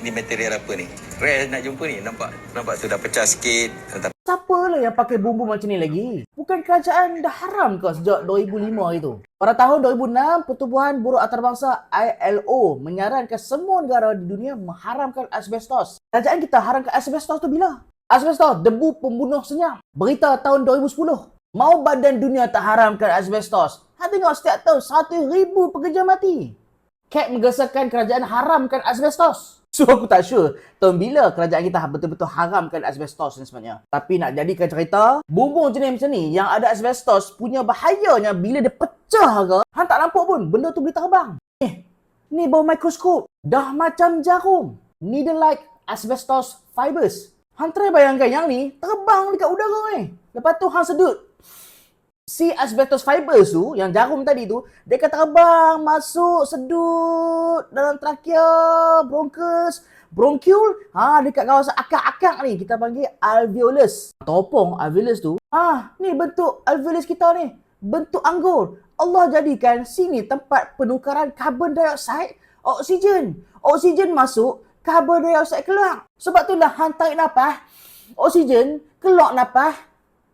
ni material apa ni. Rare nak jumpa ni. Nampak nampak tu dah pecah sikit. Siapa lah yang pakai bumbu macam ni lagi? Bukan kerajaan dah haram ke sejak 2005 itu? Pada tahun 2006, Pertubuhan Buruh Antarabangsa ILO menyarankan semua negara di dunia mengharamkan asbestos. Kerajaan kita haramkan asbestos tu bila? Asbestos, debu pembunuh senyap. Berita tahun 2010. Mau badan dunia tak haramkan asbestos. Ha tengok setiap tahun 1,000 pekerja mati. Kek menggesakan kerajaan haramkan asbestos. So aku tak sure tahun bila kerajaan kita betul-betul haramkan asbestos ni sebenarnya. Tapi nak jadikan cerita, bumbung jenis macam ni yang ada asbestos punya bahayanya bila dia pecah ke, hang tak nampak pun benda tu boleh terbang. Eh, ni bawah mikroskop. Dah macam jarum. Needle-like asbestos fibers. Hang try bayangkan yang ni terbang dekat udara ni. Lepas tu hang sedut si asbestos fibers tu, yang jarum tadi tu, dia akan terbang, masuk, sedut dalam trakea, bronchus, bronchiole, ha, dekat kawasan akak-akak ni, kita panggil alveolus. Topong alveolus tu, ha, ni bentuk alveolus kita ni, bentuk anggur. Allah jadikan sini tempat penukaran karbon dioksida, oksigen. Oksigen masuk, karbon dioksida keluar. Sebab itulah hang tarik nafas, oksigen, keluar nafas,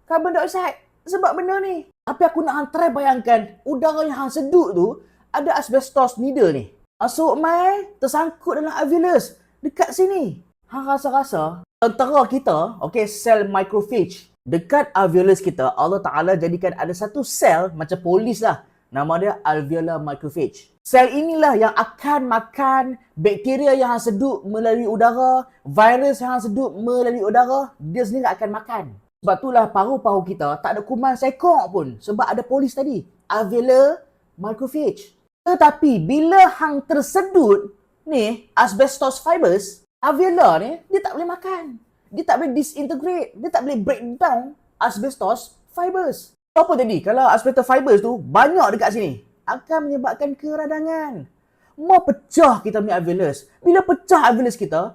karbon dioksida. Sebab benda ni. Tapi aku nak hang try bayangkan udara yang hang sedut tu ada asbestos needle ni. Masuk mai tersangkut dalam alveolus dekat sini. Hang rasa-rasa tentera kita, okay, sel microphage dekat alveolus kita, Allah Taala jadikan ada satu sel macam polis lah. Nama dia alveolar microphage. Sel inilah yang akan makan bakteria yang hang sedut melalui udara, virus yang hang sedut melalui udara, dia sendiri akan makan. Sebab itulah paru-paru kita tak ada kuman sekok pun sebab ada polis tadi. Alveolar microphage. Tetapi bila hang tersedut ni asbestos fibers, alveolar ni dia tak boleh makan. Dia tak boleh disintegrate, dia tak boleh break down asbestos fibers. Apa jadi kalau asbestos fibers tu banyak dekat sini? Akan menyebabkan keradangan. Mau pecah kita punya alveolus. Bila pecah alveolus kita,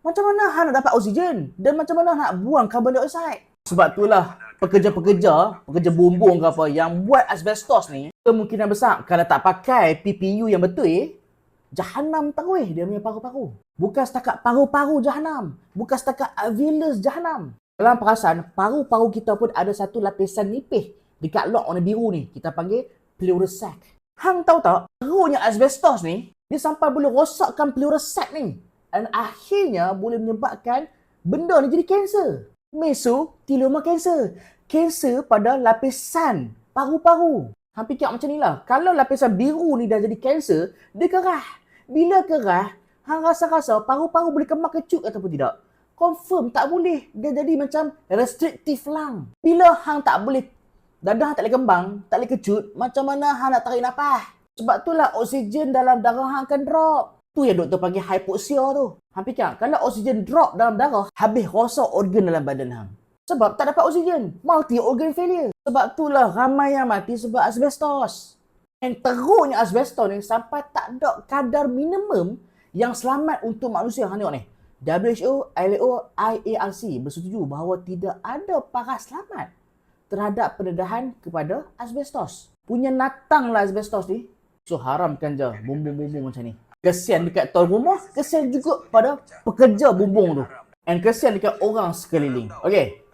macam mana hang nak dapat oksigen? Dan macam mana nak buang karbon dioksida? Sebab itulah pekerja-pekerja, pekerja bumbung ke apa yang buat asbestos ni, kemungkinan besar kalau tak pakai PPU yang betul eh, jahanam terus dia punya paru-paru. Bukan setakat paru-paru jahanam. Bukan setakat alveolus jahanam. Dalam perasaan, paru-paru kita pun ada satu lapisan nipis dekat lock warna biru ni. Kita panggil pleural sac. Hang tahu tak, teruknya asbestos ni, dia sampai boleh rosakkan pleural sac ni dan akhirnya boleh menyebabkan benda ni jadi kanser. Mesothelioma cancer. Kanser pada lapisan paru-paru. Hang fikir macam ni lah. Kalau lapisan biru ni dah jadi kanser, dia kerah. Bila kerah, hang rasa-rasa paru-paru boleh kemar kecut ataupun tidak. Confirm tak boleh. Dia jadi macam restrictive lung. Bila hang tak boleh, dadah tak boleh kembang, tak boleh kecut, macam mana hang nak tarik nafas? Sebab itulah oksigen dalam darah hang akan drop. Tu yang doktor panggil hypoxia tu. Hang fikir, kalau oksigen drop dalam darah, habis rosak organ dalam badan hang. Sebab tak dapat oksigen. Multi organ failure. Sebab itulah ramai yang mati sebab asbestos. Yang teruknya asbestos ni sampai tak ada kadar minimum yang selamat untuk manusia. Hang tengok ni. WHO, ILO, IARC bersetuju bahawa tidak ada paras selamat terhadap pendedahan kepada asbestos. Punya natang lah asbestos ni. So haramkan je bumbung-bumbung macam ni. Kesian dekat tuan rumah, kesian juga pada pekerja bumbung tu. And kesian dekat orang sekeliling. Okay,